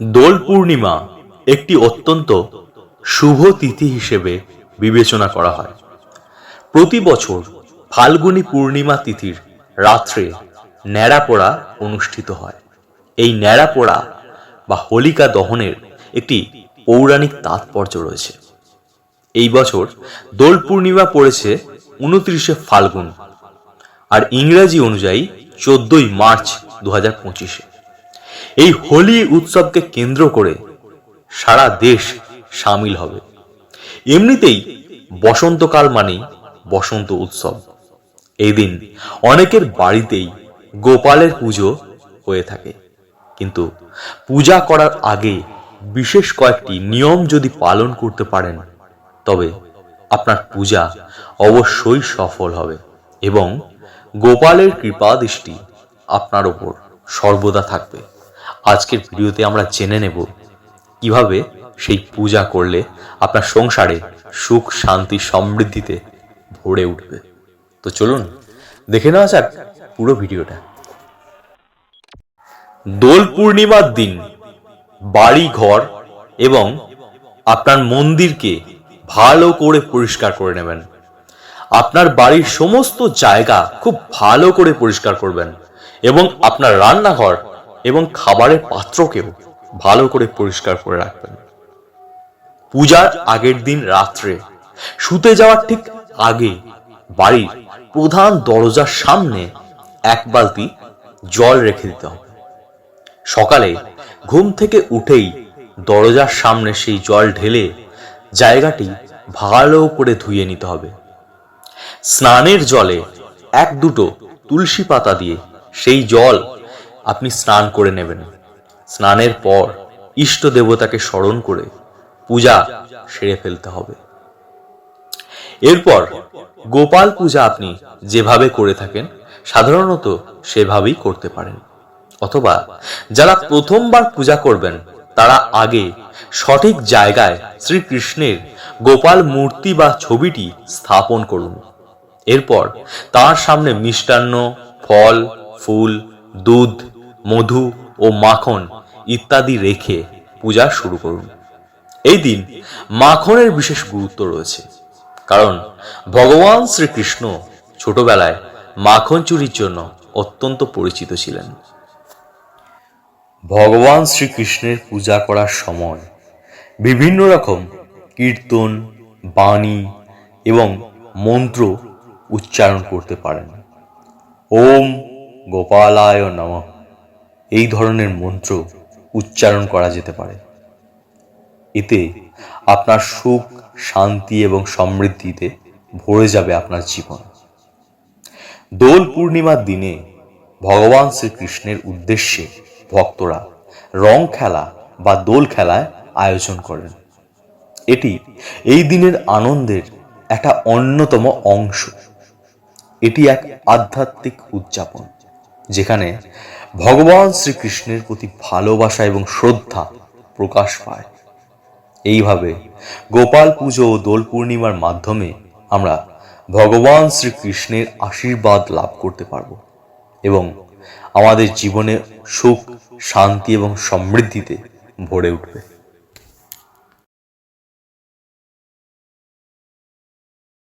দোল পূর্ণিমা একটি অত্যন্ত শুভ তিথি হিসেবে বিবেচনা করা হয়। প্রতি বছর ফাল্গুনী পূর্ণিমা তিথির রাত্রে ন্যাড়াপোড়া অনুষ্ঠিত হয়। এই ন্যাড়াপোড়া বা হোলিকা দহনের একটি পৌরাণিক তাৎপর্য রয়েছে। এই বছর দোল পূর্ণিমা পড়েছে উনত্রিশে ফাল্গুন আর ইংরাজি অনুযায়ী চোদ্দই মার্চ দু হাজার পঁচিশে। এই হোলি উৎসবকে কেন্দ্র করে সারা দেশ সামিল হবে। এমনিতেই বসন্তকাল মানেই বসন্ত উৎসব। এই দিন অনেকের বাড়িতেই গোপালের পুজো হয়ে থাকে। কিন্তু পূজা করার আগে বিশেষ কয়েকটি নিয়ম যদি পালন করতে পারেন, তবে আপনার পূজা অবশ্যই সফল হবে এবং গোপালের কৃপা দৃষ্টি আপনার ওপর সর্বদা থাকবে। আজকের ভিডিওতে আমরা জেনে নেব কীভাবে সেই পূজা করলে আপনার সংসারে সুখ, শান্তি, সমৃদ্ধিতে ভরে উঠবে। তো চলুন, দেখে নেওয়া যাক পুরো ভিডিওটা। দোল পূর্ণিমার দিন, বাড়ি ঘর এবং আপনার মন্দিরকে ভালো করে পরিষ্কার করে নেবেন। আপনার বাড়ির সমস্ত জায়গা খুব ভালো করে পরিষ্কার করবেন এবং আপনার রান্নাঘর এবং খাবারের পাত্রকেও ভালো করে পরিষ্কার করে রাখবেন। পূজার আগের দিন রাত্রে শুতে যাওয়ার ঠিক আগে বাড়ির প্রধান দরজার সামনে এক বালতি জল রেখে দিতে হবে। সকালে ঘুম থেকে উঠেই দরজার সামনে সেই জল ঢেলে জায়গাটি ভালো করে ধুয়ে নিতে হবে। স্নানের জলে এক দুটো তুলসী পাতা দিয়ে সেই জল আপনি স্নান করে নেবেন। স্নানের পর ইষ্ট দেবতাকে স্মরণ করে পূজা সেরে ফেলতে হবে। এরপর গোপাল পূজা আপনি যেভাবে করে থাকেন, সাধারণত সেভাবেই করতে পারেন। অথবা যারা প্রথমবার পূজা করবেন, তারা আগে সঠিক জায়গায় শ্রীকৃষ্ণের গোপাল মূর্তি বা ছবিটি স্থাপন করুন। এরপর তার সামনে মিষ্টান্ন, ফল, ফুল, দুধ মধু ও মাখন ইত্যাদি রেখে পূজা শুরু করুন। এই দিন মাখনের বিশেষ গুরুত্ব রয়েছে। কারণ ভগবান শ্রীকৃষ্ণ ছোটবেলায় মাখন চুরির জন্য অত্যন্ত পরিচিত ছিলেন। ভগবান শ্রীকৃষ্ণের পূজা করার সময় বিভিন্ন রকম কীর্তন, বাণী এবং মন্ত্র উচ্চারণ করতে পারেন। ওম গোপালায় নমঃ। এই ধরনের মন্ত্র উচ্চারণ করা যেতে পারে। এতে আপনার সুখ, শান্তি এবং সমৃদ্ধিতে ভরে যাবে আপনার জীবন। দোল পূর্ণিমার দিনে ভগবান শ্রীকৃষ্ণের উদ্দেশ্যে ভক্তরা রং খেলা বা দোল খেলায় আয়োজন করেন। এটি এই দিনের আনন্দের একটা অন্যতম অংশ। এটি এক আধ্যাত্মিক উদযাপন, যেখানে ভগবান শ্রীকৃষ্ণের প্রতি ভালোবাসা এবং শ্রদ্ধা প্রকাশ পায়। এইভাবে গোপাল পুজো ও দোল পূর্ণিমার মাধ্যমে আমরা ভগবান শ্রীকৃষ্ণের আশীর্বাদ লাভ করতে পারব এবং আমাদের জীবনে সুখ, শান্তি এবং সমৃদ্ধিতে ভরে উঠবে।